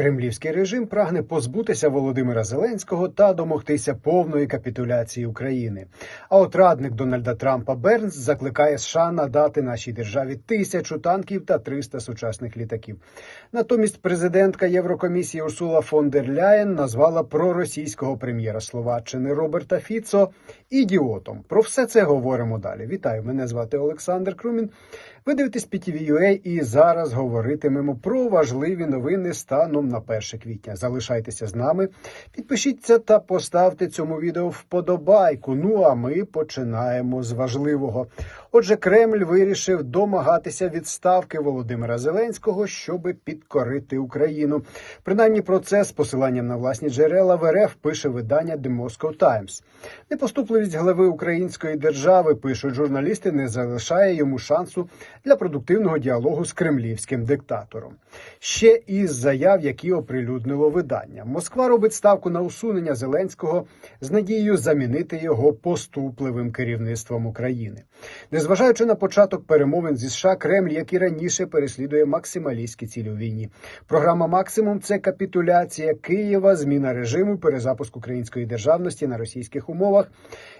Кремлівський режим прагне позбутися Володимира Зеленського та домогтися повної капітуляції України. А от радник Дональда Трампа Бернс закликає США надати нашій державі тисячу танків та 300 сучасних літаків. Натомість президентка Єврокомісії Урсула фон дер Ляєн назвала проросійського прем'єра Словаччини Роберта Фіцо ідіотом. Про все це говоримо далі. Вітаю, мене звати Олександр Крумін. Ви дивитесь PTV.ua і зараз говоритимемо про важливі новини станом на 1 квітня. Залишайтеся з нами, підпишіться та поставте цьому відео вподобайку. Ну а ми починаємо з важливого. Отже, Кремль вирішив домагатися відставки Володимира Зеленського, щоби підкорити Україну. Принаймні про це з посиланням на власні джерела в РФ пише видання The Moscow Times. Непоступливість глави української держави пишуть журналісти, не залишає йому шансу для продуктивного діалогу з кремлівським диктатором. Ще із заяв, які оприлюднило видання. Москва робить ставку на усунення Зеленського з надією замінити його поступливим керівництвом України. Незважаючи на початок перемовин зі США, Кремль, як і раніше, переслідує максималістські цілі у війні. Програма Максимум це капітуляція Києва, зміна режиму, перезапуск української державності на російських умовах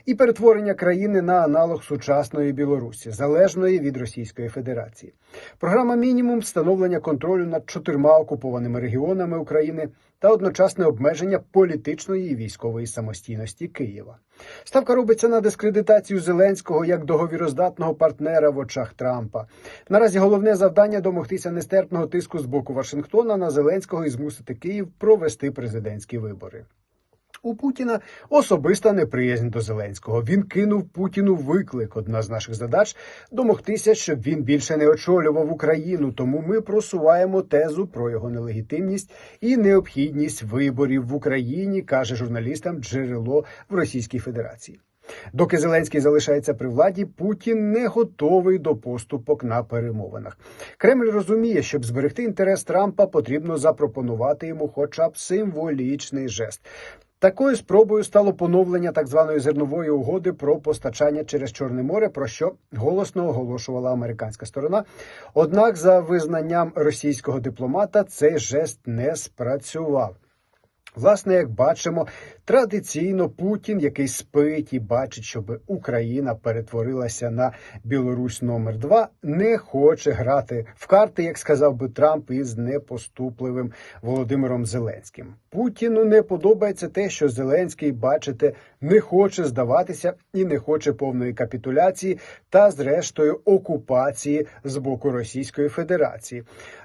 і перетворення країни на аналог сучасної Білорусі, залежної від Російської Федерації. Програма мінімум встановлення контролю над чотирма окупованими регіонами України та одночасне обмеження політичної і військової самостійності Києва. Ставка робиться на дискредитацію Зеленського як договіроздатного партнера в очах Трампа. Наразі головне завдання домогтися нестерпного тиску з боку Вашингтона на Зеленського і змусити Київ провести президентські вибори. У Путіна особиста неприязнь до Зеленського. Він кинув Путіну виклик. Одна з наших задач домогтися, щоб він більше не очолював Україну. Тому ми просуваємо тезу про його нелегітимність і необхідність виборів в Україні, каже журналістам джерело в Російській Федерації. Доки Зеленський залишається при владі, Путін не готовий до поступок на перемовинах. Кремль розуміє, щоб зберегти інтерес Трампа, потрібно запропонувати йому, хоча б символічний жест. Такою спробою стало поновлення так званої зернової угоди про постачання через Чорне море, про що голосно оголошувала американська сторона. Однак, за визнанням російського дипломата, цей жест не спрацював. Власне, як бачимо, традиційно Путін, який спить і бачить, щоб Україна перетворилася на Білорусь номер 2 не хоче грати в карти, як сказав би Трамп, із непоступливим Володимиром Зеленським. Путіну не подобається те, що Зеленський, бачите, не хоче здаватися і не хоче повної капітуляції та, зрештою, окупації з боку Російської Федерації.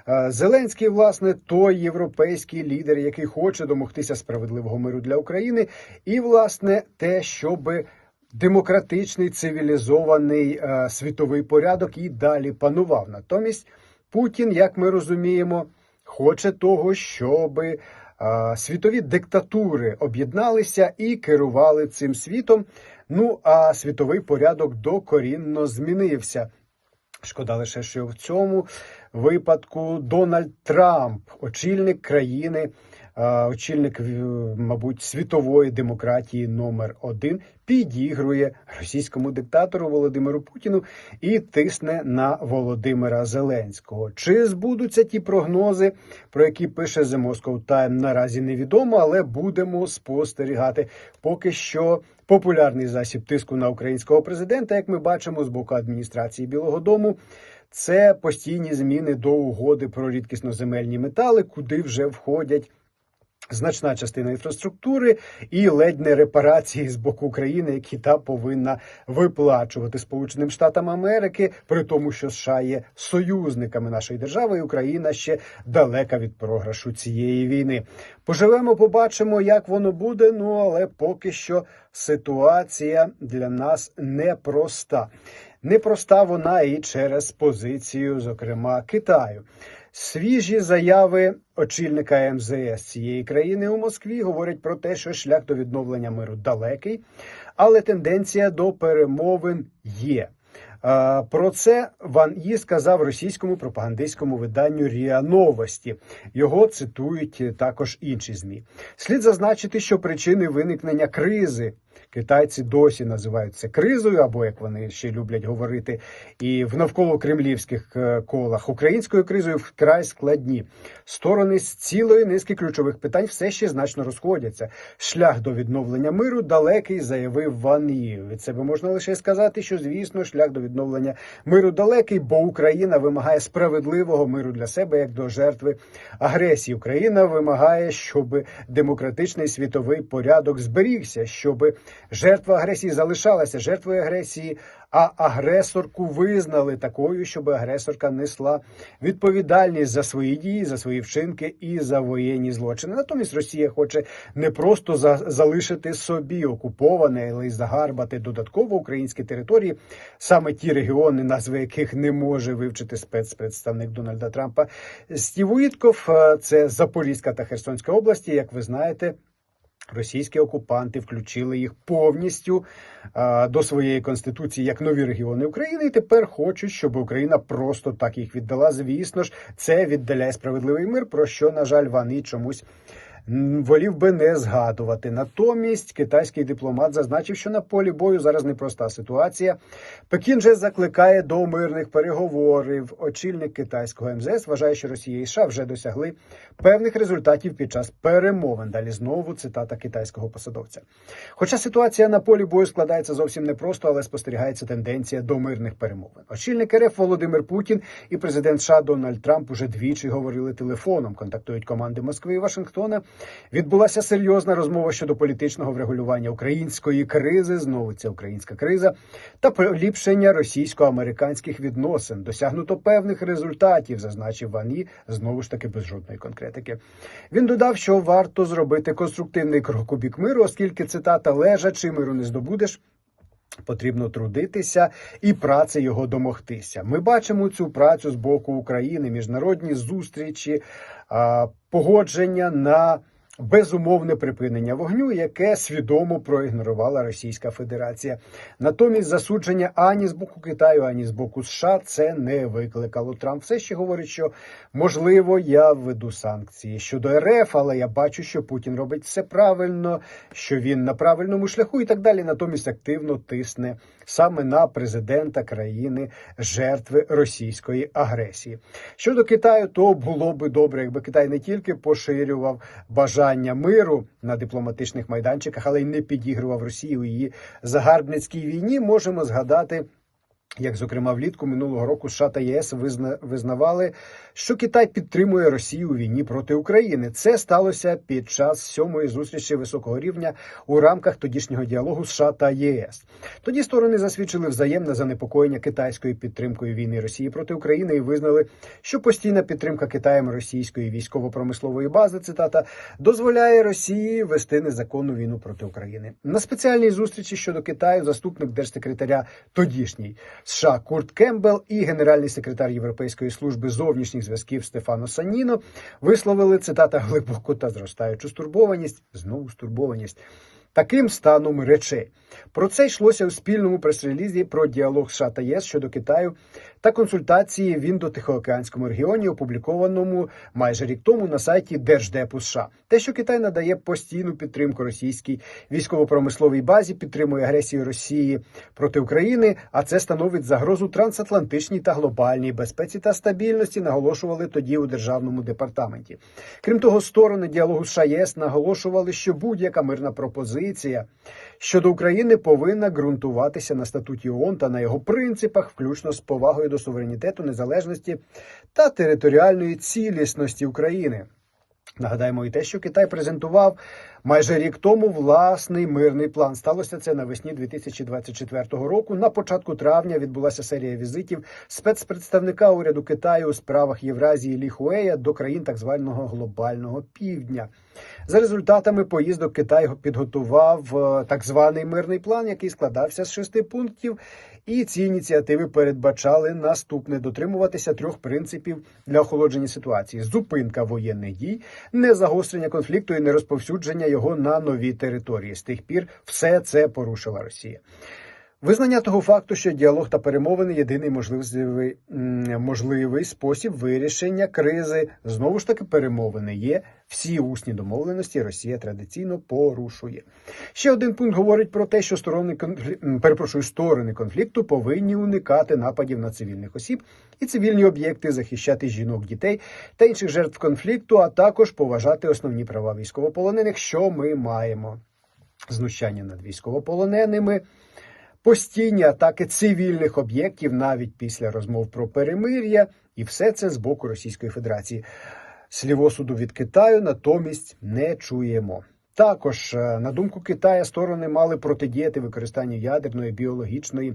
Е, Зеленський, власне, той європейський лідер, який хоче домогтися справедливого миру для України, і власне те, щоби демократичний цивілізований е, світовий порядок і далі панував. Натомість Путін, як ми розуміємо, хоче того, щоби світові диктатури об'єдналися і керували цим світом. Ну а світовий порядок докорінно змінився. Шкода лише, що в цьому випадку Дональд Трамп, очільник країни, очільник, е, мабуть, світової демократії номер один, підігрує російському диктатору Володимиру Путіну і тисне на Володимира Зеленського. Чи збудуться ті прогнози, про які пише The Moscow Times, наразі невідомо, але будемо спостерігати. Поки що популярний засіб тиску на українського президента, як ми бачимо з боку адміністрації Білого Дому. Це постійні зміни до угоди про рідкісноземельні метали, куди вже входять значна частина інфраструктури і ледь не репарації з боку України, які та повинна виплачувати Сполученим Штатам Америки, при тому, що США є союзниками нашої держави, і Україна ще далека від програшу цієї війни. Поживемо, побачимо, як воно буде. Ну але поки що ситуація для нас непроста. Непроста вона і через позицію, зокрема Китаю. Свіжі заяви очільника МЗС цієї країни у Москві говорять про те, що шлях до відновлення миру далекий, але тенденція до перемовин є. Про це Ван І сказав російському пропагандистському виданню Ріа Новості. Його цитують також інші змі. Слід зазначити, що причини виникнення кризи Китайці досі називають це кризою, або як вони ще люблять говорити, і в навколо кремлівських е, колах українською кризою вкрай складні. Сторони з цілої низки ключових питань все ще значно розходяться. Шлях до відновлення миру далекий, заявив Ван Ї. Від себе можна лише сказати, що звісно шлях до відновлення миру далекий, бо Україна вимагає справедливого миру для себе як до жертви агресії. Україна вимагає, щоб демократичний світовий порядок зберігся, щоб жертва агресії залишалася жертвою агресії, а агресорку визнали такою, щоб агресорка несла відповідальність за свої дії, за свої вчинки і за воєнні злочини. Натомість Росія хоче не просто за залишити собі окуповане, але й загарбати додатково українські території, саме ті регіони, назви яких не може вивчити спецпредставник Дональда Трампа. Стів Уітков – це Запорізька та Херсонська області, як ви знаєте. Російські окупанти включили їх повністю а, до своєї конституції як нові регіони України, і тепер хочуть, щоб Україна просто так їх віддала. Звісно ж, це віддаляє справедливий мир, про що, на жаль, вони чомусь волів би не згадувати. Натомість китайський дипломат зазначив, що на полі бою зараз непроста ситуація. Пекін же закликає до мирних переговорів. Очільник китайського МЗС вважає, що Росія і США вже досягли певних результатів під час перемовин. Далі знову цитата китайського посадовця. Хоча ситуація на полі бою складається зовсім непросто, але спостерігається тенденція до мирних перемовин. Очільник РФ Володимир Путін і президент США Дональд Трамп уже двічі говорили телефоном. Контактують команди Москви і Вашингтона. Відбулася серйозна розмова щодо політичного врегулювання української кризи. Знову ця українська криза та поліпшення російсько-американських відносин. Досягнуто певних результатів, зазначив Вані, знову ж таки без жодної конкретики. Він додав, що варто зробити конструктивний крок у бік миру, оскільки цитата лежачи миру не здобудеш. Потрібно трудитися і праці його домогтися. Ми бачимо цю працю з боку України, міжнародні зустрічі, погодження на безумовне припинення вогню, яке свідомо проігнорувала Російська Федерація. Натомість засудження ані з боку Китаю, ані з боку США це не викликало. Трамп все ще говорить, що можливо я введу санкції щодо РФ, але я бачу, що Путін робить все правильно, що він на правильному шляху і так далі. Натомість активно тисне саме на президента країни жертви російської агресії. Щодо Китаю, то було би добре, якби Китай не тільки поширював бажання миру на дипломатичних майданчиках, але й не підігрував Росії у її загарбницькій війні. Можемо згадати. Як, зокрема, влітку минулого року США та ЄС визна... визнавали, що Китай підтримує Росію у війні проти України. Це сталося під час сьомої зустрічі високого рівня у рамках тодішнього діалогу США та ЄС. Тоді сторони засвідчили взаємне занепокоєння китайською підтримкою війни Росії проти України і визнали, що постійна підтримка Китаєм російської військово-промислової бази цитата дозволяє Росії вести незаконну війну проти України. На спеціальній зустрічі щодо Китаю заступник держсекретаря тодішній. США Курт Кембел і генеральний секретар Європейської служби зовнішніх зв'язків Стефано Саніно висловили цитата глибоку та зростаючу стурбованість, знову стурбованість. Таким станом речей про це йшлося у спільному прес-релізі про діалог США та ЄС щодо Китаю та консультації в індотихоокеанському регіоні, опублікованому майже рік тому на сайті Держдепу США. Те, що Китай надає постійну підтримку російській військово-промисловій базі, підтримує агресію Росії проти України, а це становить загрозу трансатлантичній та глобальній безпеці та стабільності. Наголошували тоді у державному департаменті. Крім того, сторони діалогу США ЄС наголошували, що будь-яка мирна пропозиція щодо України повинна ґрунтуватися на статуті ООН та на його принципах, включно з повагою до суверенітету, незалежності та територіальної цілісності України. Нагадаємо і те, що Китай презентував майже рік тому власний мирний план. Сталося це навесні 2024 року. На початку травня відбулася серія візитів спецпредставника уряду Китаю у справах Євразії Лі Хуея до країн так званого глобального півдня. За результатами поїздок Китай підготував е, так званий мирний план, який складався з шести пунктів. І ці ініціативи передбачали наступне дотримуватися трьох принципів для охолодження ситуації: зупинка воєнних дій, не загострення конфлікту і не розповсюдження його на нові території. З тих пір все це порушила Росія. Визнання того факту, що діалог та перемовини єдиний можливий, можливий спосіб вирішення кризи. Знову ж таки, перемовини є. Всі усні домовленості Росія традиційно порушує. Ще один пункт говорить про те, що сторони конфлі... перепрошую, сторони конфлікту повинні уникати нападів на цивільних осіб і цивільні об'єкти, захищати жінок, дітей та інших жертв конфлікту, а також поважати основні права військовополонених, що ми маємо. Знущання над військовополоненими, постійні атаки цивільних об'єктів навіть після розмов про перемир'я, і все це з боку Російської Федерації. Слів осуду від Китаю натомість не чуємо. Також, е, на думку Китая, сторони мали протидіяти використанню ядерної, біологічної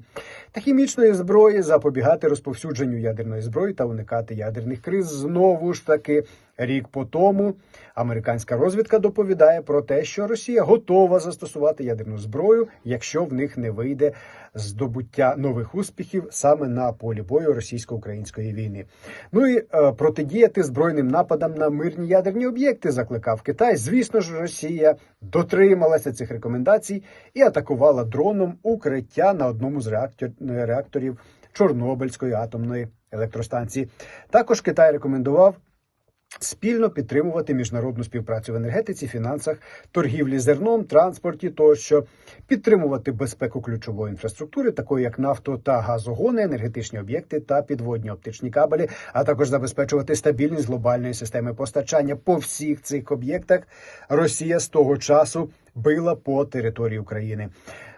та хімічної зброї, запобігати розповсюдженню ядерної зброї та уникати ядерних криз. Знову ж таки, рік по тому американська розвідка доповідає про те, що Росія готова застосувати ядерну зброю, якщо в них не вийде здобуття нових успіхів саме на полі бою російсько-української війни. Ну і е, протидіяти збройним нападам на мирні ядерні об'єкти закликав Китай. Звісно ж, Росія дотрималася цих рекомендацій і атакувала дроном укриття на одному з реактор, реакторів Чорнобильської атомної електростанції. Також Китай рекомендував. Спільно підтримувати міжнародну співпрацю в енергетиці, фінансах, торгівлі зерном, транспорті тощо, підтримувати безпеку ключової інфраструктури, такої як нафто та газогони, енергетичні об'єкти та підводні оптичні кабелі, а також забезпечувати стабільність глобальної системи постачання по всіх цих об'єктах. Росія з того часу била по території України.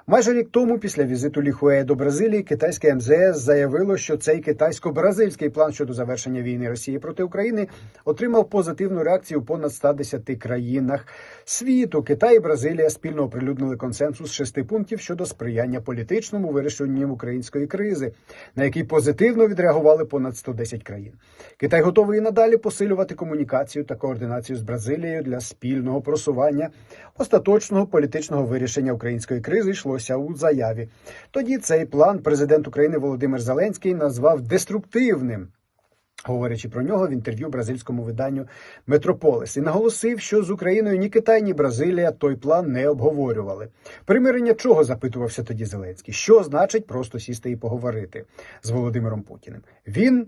Майже рік тому, після візиту Ліхуея до Бразилії, китайське МЗС заявило, що цей китайсько-бразильський план щодо завершення війни Росії проти України отримав позитивну реакцію в понад 110 країнах світу. Китай і Бразилія спільно оприлюднили консенсус шести пунктів щодо сприяння політичному вирішенню української кризи, на який позитивно відреагували понад 110 країн. Китай готовий надалі посилювати комунікацію та координацію з Бразилією для спільного просування остаточного політичного вирішення української кризи йшлося у заяві. Тоді цей план президент України Володимир Зеленський назвав деструктивним. Говорячи про нього в інтерв'ю бразильському виданню Метрополис і наголосив, що з Україною ні Китай, ні Бразилія той план не обговорювали. Примирення чого запитувався тоді Зеленський? Що значить просто сісти і поговорити з Володимиром Путіним? Він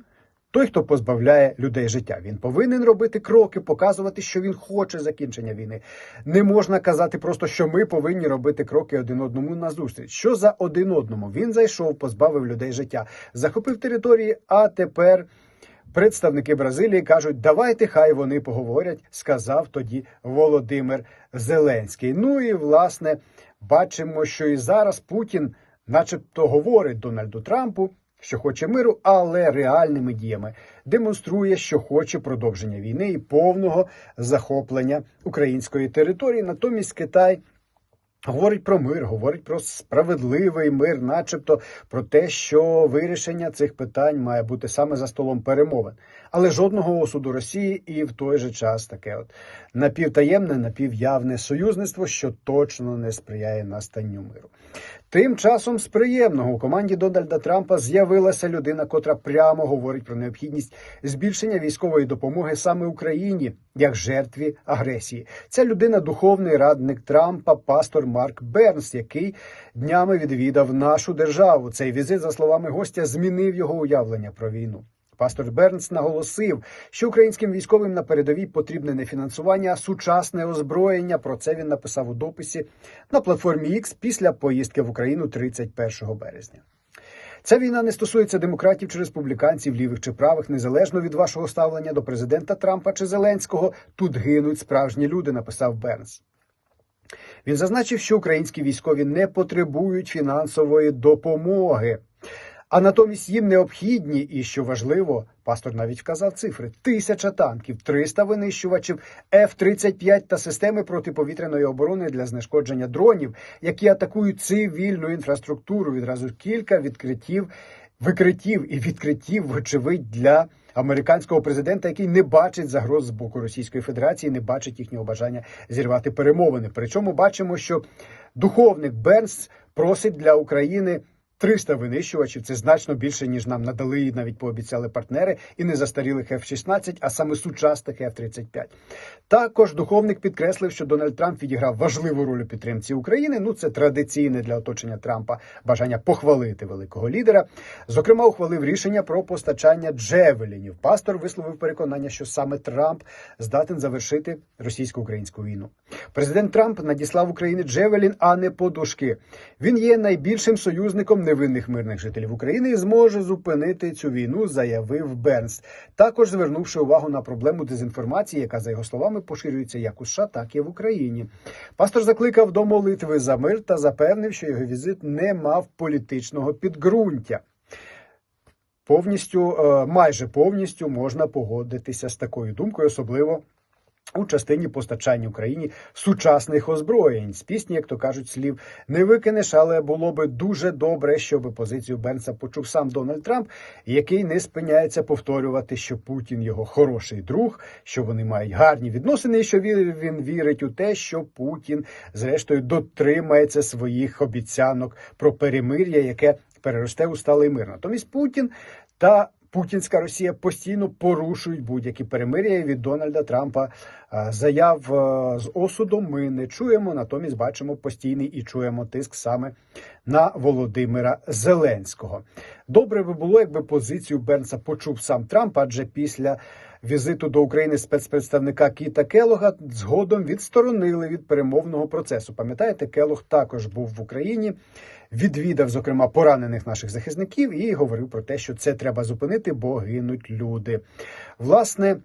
той, хто позбавляє людей життя. Він повинен робити кроки, показувати, що він хоче закінчення війни. Не можна казати просто, що ми повинні робити кроки один одному назустріч. Що за один одному? Він зайшов, позбавив людей життя, захопив території, а тепер. Представники Бразилії кажуть, давайте хай вони поговорять, сказав тоді Володимир Зеленський. Ну і власне бачимо, що і зараз Путін, начебто, говорить Дональду Трампу, що хоче миру, але реальними діями демонструє, що хоче продовження війни і повного захоплення української території. Натомість Китай. Говорить про мир, говорить про справедливий мир, начебто про те, що вирішення цих питань має бути саме за столом перемовин, але жодного осуду Росії і в той же час таке от напівтаємне, напівявне союзництво, що точно не сприяє настанню миру. Тим часом з приємного у команді Дональда Трампа з'явилася людина, котра прямо говорить про необхідність збільшення військової допомоги саме Україні як жертві агресії. Ця людина духовний радник Трампа, пастор Марк Бернс, який днями відвідав нашу державу. Цей візит, за словами гостя, змінив його уявлення про війну. Пастор Бернс наголосив, що українським військовим на передовій потрібне не фінансування, а сучасне озброєння. Про це він написав у дописі на платформі X після поїздки в Україну 31 березня. Ця війна не стосується демократів чи республіканців, лівих чи правих, незалежно від вашого ставлення до президента Трампа чи Зеленського. Тут гинуть справжні люди, написав Бернс. Він зазначив, що українські військові не потребують фінансової допомоги. А натомість їм необхідні, і що важливо, пастор навіть вказав цифри: тисяча танків, 300 винищувачів, F-35 та системи протиповітряної оборони для знешкодження дронів, які атакують цивільну інфраструктуру. Відразу кілька відкриттів, викриттів і відкриттів, вочевидь, для американського президента, який не бачить загроз з боку Російської Федерації, не бачить їхнього бажання зірвати перемовини. Причому бачимо, що духовник Бернс просить для України 300 винищувачів це значно більше, ніж нам надали і навіть пообіцяли партнери, і не застарілих F-16, а саме сучасних F-35. Також духовник підкреслив, що Дональд Трамп відіграв важливу роль у підтримці України. Ну це традиційне для оточення Трампа бажання похвалити великого лідера. Зокрема, ухвалив рішення про постачання джевелінів. Пастор висловив переконання, що саме Трамп здатен завершити російсько-українську війну. Президент Трамп надіслав Україні Джевелін, а не подушки. Він є найбільшим союзником невинних мирних жителів України і зможе зупинити цю війну, заявив Бернс. Також звернувши увагу на проблему дезінформації, яка за його словами поширюється як у США, так і в Україні. Пастор закликав до молитви за мир та запевнив, що його візит не мав політичного підґрунтя. Повністю, е, майже повністю можна погодитися з такою думкою, особливо у частині постачання Україні сучасних озброєнь. З пісні, як то кажуть, слів не викинеш, але було би дуже добре, щоб позицію Бенса почув сам Дональд Трамп, який не спиняється повторювати, що Путін його хороший друг, що вони мають гарні відносини, і що він, вірить у те, що Путін, зрештою, дотримається своїх обіцянок про перемир'я, яке переросте у сталий мир. Натомість Путін та Путінська Росія постійно порушують будь-які перемир'я від Дональда Трампа. е, Заяв е, з осудом ми не чуємо, натомість бачимо постійний і чуємо тиск саме на Володимира Зеленського. Добре би було, якби позицію Бернса почув сам Трамп, адже після візиту до України спецпредставника Кіта Келога згодом відсторонили від перемовного процесу. Пам'ятаєте, Келог також був в Україні, відвідав зокрема поранених наших захисників і говорив про те, що це треба зупинити, бо гинуть люди. Власне.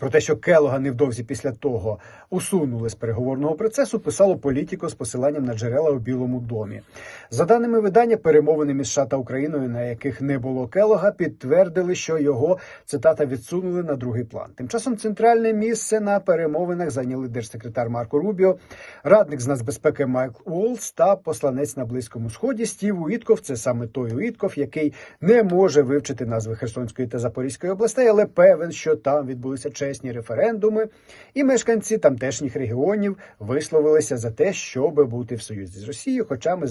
Про те, що Келога невдовзі після того усунули з переговорного процесу, писало політико з посиланням на джерела у Білому домі. За даними видання, перемовини між США та Україною, на яких не було Келога, підтвердили, що його цитата відсунули на другий план. Тим часом центральне місце на перемовинах зайняли держсекретар Марко Рубіо, радник з нацбезпеки Майкл Уолс та посланець на близькому сході Стів Уітков. Це саме той Уітков, який не може вивчити назви Херсонської та Запорізької областей, але певен, що там відбулися чесні референдуми, і мешканці тамтешніх регіонів висловилися за те, щоб бути в союзі з Росією. Хоча ми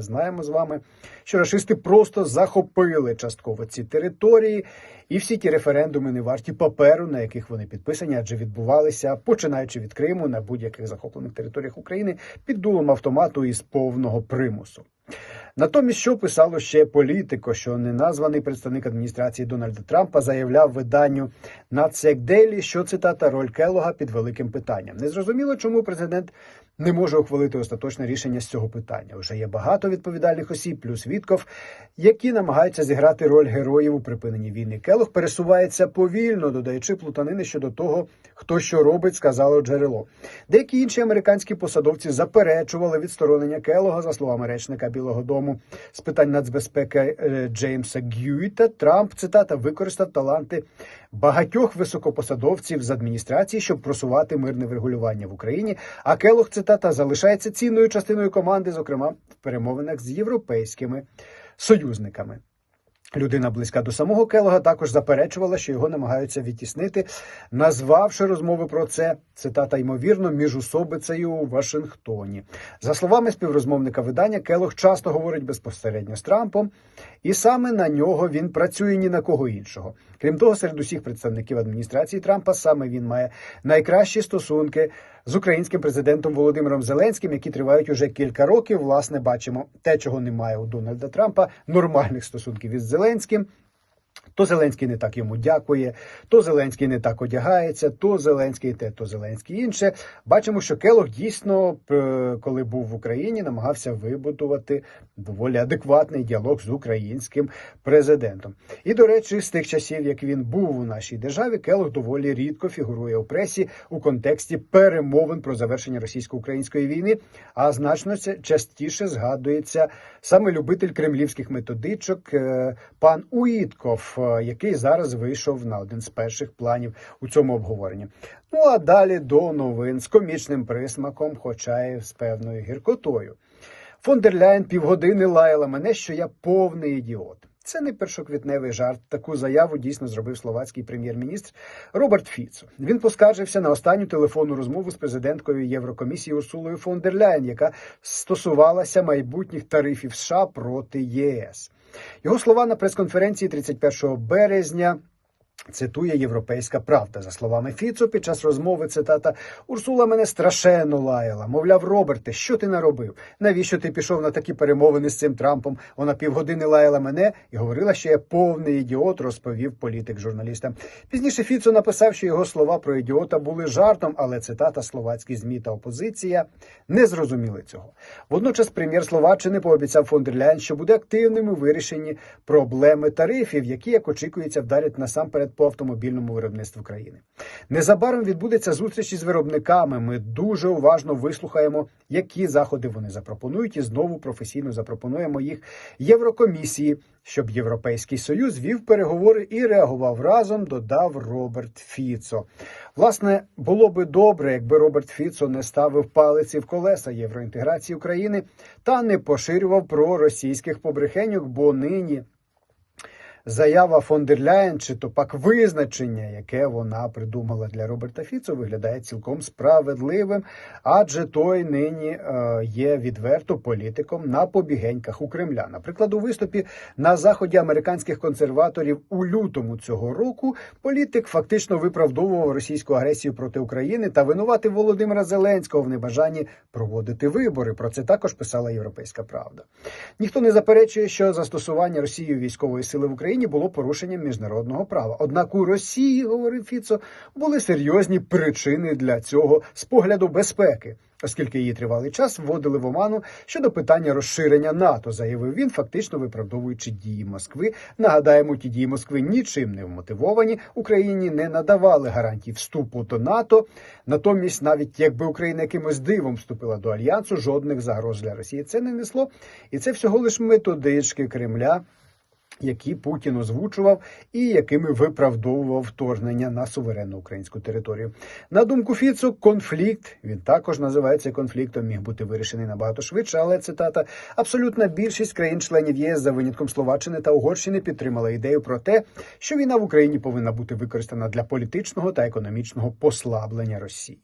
знаємо з вами, що рашисти просто захопили частково ці території, і всі ті референдуми не варті паперу, на яких вони підписані, адже відбувалися починаючи від Криму на будь-яких захоплених територіях України під дулом автомату із повного примусу. Натомість, що писало ще політико, що неназваний представник адміністрації Дональда Трампа заявляв виданню Нацекделі, що цитата роль Келога під великим питанням. Незрозуміло, чому президент не може ухвалити остаточне рішення з цього питання. Уже є багато відповідальних осіб, плюс Вітков, які намагаються зіграти роль героїв у припиненні війни. Келог пересувається повільно, додаючи плутанини щодо того, хто що робить, сказало джерело. Деякі інші американські посадовці заперечували відсторонення Келога, за словами речника Білого Дому з питань нацбезпеки е, Джеймса Гюїта. Трамп цитата використав таланти багатьох високопосадовців з адміністрації, щоб просувати мирне врегулювання в Україні. А Келог цитата залишається цінною частиною команди, зокрема в перемовинах з європейськими союзниками. Людина близька до самого Келога також заперечувала, що його намагаються відтіснити, назвавши розмови про це цитата ймовірно міжусобицею у Вашингтоні. За словами співрозмовника видання, Келог часто говорить безпосередньо з Трампом, і саме на нього він працює ні на кого іншого. Крім того, серед усіх представників адміністрації Трампа саме він має найкращі стосунки з українським президентом Володимиром Зеленським, які тривають уже кілька років. Власне, бачимо те, чого немає у Дональда Трампа, нормальних стосунків із Зеленським. Зеленським то Зеленський не так йому дякує, то Зеленський не так одягається, то Зеленський те, то Зеленський інше. Бачимо, що Келог дійсно, е, коли був в Україні, намагався вибудувати доволі адекватний діалог з українським президентом. І, до речі, з тих часів, як він був у нашій державі, Келог доволі рідко фігурує у пресі у контексті перемовин про завершення російсько-української війни, а значно частіше згадується саме любитель кремлівських методичок е, пан Уітков, е, який зараз вийшов на один з перших планів у цьому обговоренні. Ну а далі до новин з комічним присмаком, хоча й з певною гіркотою. Фон Ляйн півгодини лаяла мене, що я повний ідіот. Це не першоквітневий жарт. Таку заяву дійсно зробив словацький прем'єр-міністр Роберт Фіцо. Він поскаржився на останню телефонну розмову з президенткою Єврокомісії Урсулою фон дер Ляєн, яка стосувалася майбутніх тарифів США проти ЄС. Його слова на прес-конференції 31 березня. Цитує Європейська правда за словами Фіцо під час розмови. Цитата Урсула мене страшенно лаяла. Мовляв, Роберте, що ти наробив? Навіщо ти пішов на такі перемовини з цим Трампом? Вона півгодини лаяла мене і говорила, що я повний ідіот, розповів політик журналістам. Пізніше Фіцо написав, що його слова про ідіота були жартом, але цитата словацькі змі та опозиція не зрозуміли цього. Водночас прем'єр Словаччини пообіцяв фон що буде активним у вирішенні проблеми тарифів, які, як очікується, вдарять насамперед по автомобільному виробництву країни. Незабаром відбудеться зустріч із виробниками. Ми дуже уважно вислухаємо, які заходи вони запропонують, і знову професійно запропонуємо їх Єврокомісії, щоб Європейський Союз вів переговори і реагував разом. Додав Роберт Фіцо. Власне, було би добре, якби Роберт Фіцо не ставив палиці в колеса євроінтеграції України та не поширював про російських побрехеньок, бо нині. Заява фон дер Ляєн, чи то пак визначення, яке вона придумала для Роберта Фіцо, виглядає цілком справедливим, адже той нині е, є відверто політиком на побігеньках у Кремля. Наприклад, у виступі на заході американських консерваторів у лютому цього року політик фактично виправдовував російську агресію проти України та винуватив Володимира Зеленського в небажанні проводити вибори. Про це також писала Європейська Правда. Ніхто не заперечує, що застосування Росією військової сили в Україні було порушенням міжнародного права. Однак у Росії, говорив Фіцо, були серйозні причини для цього з погляду безпеки. Оскільки її тривалий час вводили в оману щодо питання розширення НАТО, заявив він, фактично виправдовуючи дії Москви. Нагадаємо, ті дії Москви нічим не вмотивовані. Україні не надавали гарантій вступу до НАТО. Натомість, навіть якби Україна якимось дивом вступила до альянсу, жодних загроз для Росії це не несло, і це всього лиш методички Кремля які Путін озвучував і якими виправдовував вторгнення на суверенну українську територію. На думку Фіцу, конфлікт він також називається конфліктом, міг бути вирішений набагато швидше. Але цитата: абсолютна більшість країн-членів ЄС за винятком Словаччини та Угорщини підтримала ідею про те, що війна в Україні повинна бути використана для політичного та економічного послаблення Росії.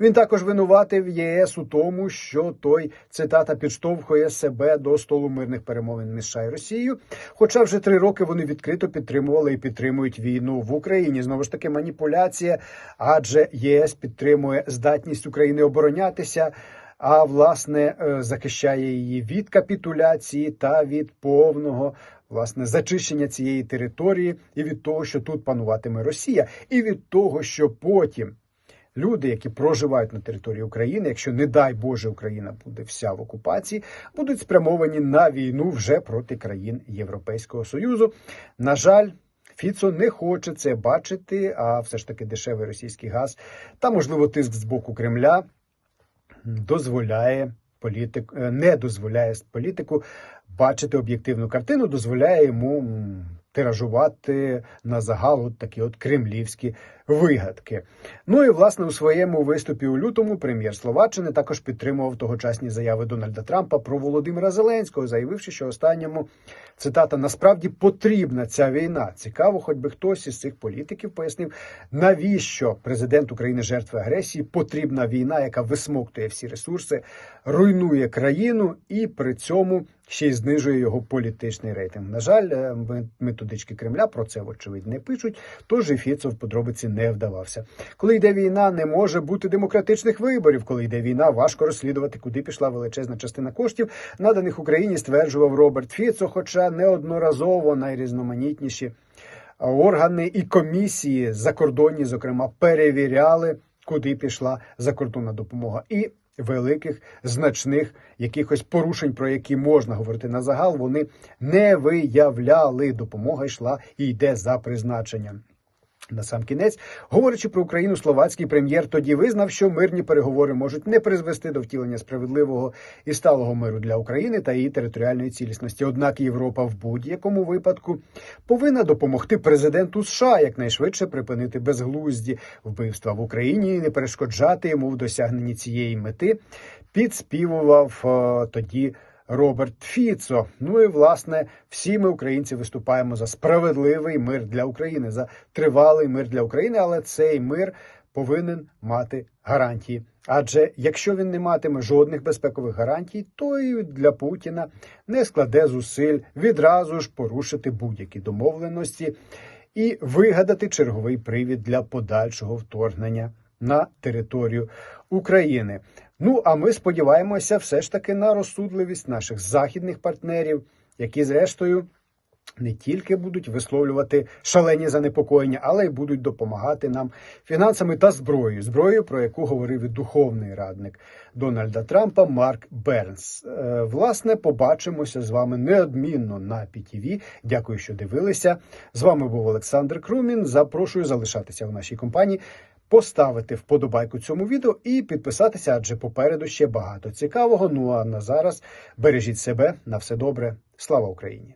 Він також винуватив ЄС у тому, що той цитата підштовхує себе до столу мирних перемовин між США і Росією. Хоча вже три роки вони відкрито підтримували і підтримують війну в Україні. Знову ж таки, маніпуляція, адже ЄС підтримує здатність України оборонятися. А власне е, захищає її від капітуляції та від повного власне зачищення цієї території, і від того, що тут пануватиме Росія, і від того, що потім люди, які проживають на території України, якщо не дай Боже Україна буде вся в окупації, будуть спрямовані на війну вже проти країн Європейського Союзу. На жаль. Фіцо не хоче це бачити, а все ж таки дешевий російський газ та, можливо, тиск з боку Кремля дозволяє політик, не дозволяє політику бачити об'єктивну картину, дозволяє йому тиражувати на загал от такі от кремлівські вигадки. Ну і власне у своєму виступі у лютому прем'єр Словаччини також підтримував тогочасні заяви Дональда Трампа про Володимира Зеленського, заявивши, що останньому цитата насправді потрібна ця війна. Цікаво, хоч би хтось із цих політиків пояснив, навіщо президент України жертви агресії потрібна війна, яка висмоктує всі ресурси, руйнує країну і при цьому ще й знижує його політичний рейтинг. На жаль, е, методички Кремля про це вочевидь не пишуть. Тож і Фіцо в подробиці не вдавався. Коли йде війна, не може бути демократичних виборів. Коли йде війна, важко розслідувати, куди пішла величезна частина коштів, наданих Україні, стверджував Роберт Фіцо. Хоча неодноразово найрізноманітніші органи і комісії закордонні, зокрема, перевіряли, куди пішла закордонна допомога. І великих значних якихось порушень, про які можна говорити на загал, вони не виявляли. Допомога йшла і йде за призначенням. На сам кінець, говорячи про Україну, словацький прем'єр тоді визнав, що мирні переговори можуть не призвести до втілення справедливого і сталого миру для України та її територіальної цілісності. Однак Європа в будь-якому випадку повинна допомогти президенту США якнайшвидше припинити безглузді вбивства в Україні і не перешкоджати йому в досягненні цієї мети. Підспівував тоді Роберт Фіцо. Ну і власне всі ми, українці, виступаємо за справедливий мир для України, за тривалий мир для України, але цей мир повинен мати гарантії. Адже якщо він не матиме жодних безпекових гарантій, то і для Путіна не складе зусиль відразу ж порушити будь-які домовленості і вигадати черговий привід для подальшого вторгнення на територію України. Ну а ми сподіваємося, все ж таки на розсудливість наших західних партнерів, які зрештою. Не тільки будуть висловлювати шалені занепокоєння, але й будуть допомагати нам фінансами та зброєю, зброєю, про яку говорив і духовний радник Дональда Трампа Марк Бернс. Е, Власне, побачимося з вами неодмінно на PTV. Дякую, що дивилися. З вами був Олександр Крумін. Запрошую залишатися в нашій компанії, поставити вподобайку цьому відео і підписатися, адже попереду ще багато цікавого. Ну а на зараз бережіть себе на все добре. Слава Україні!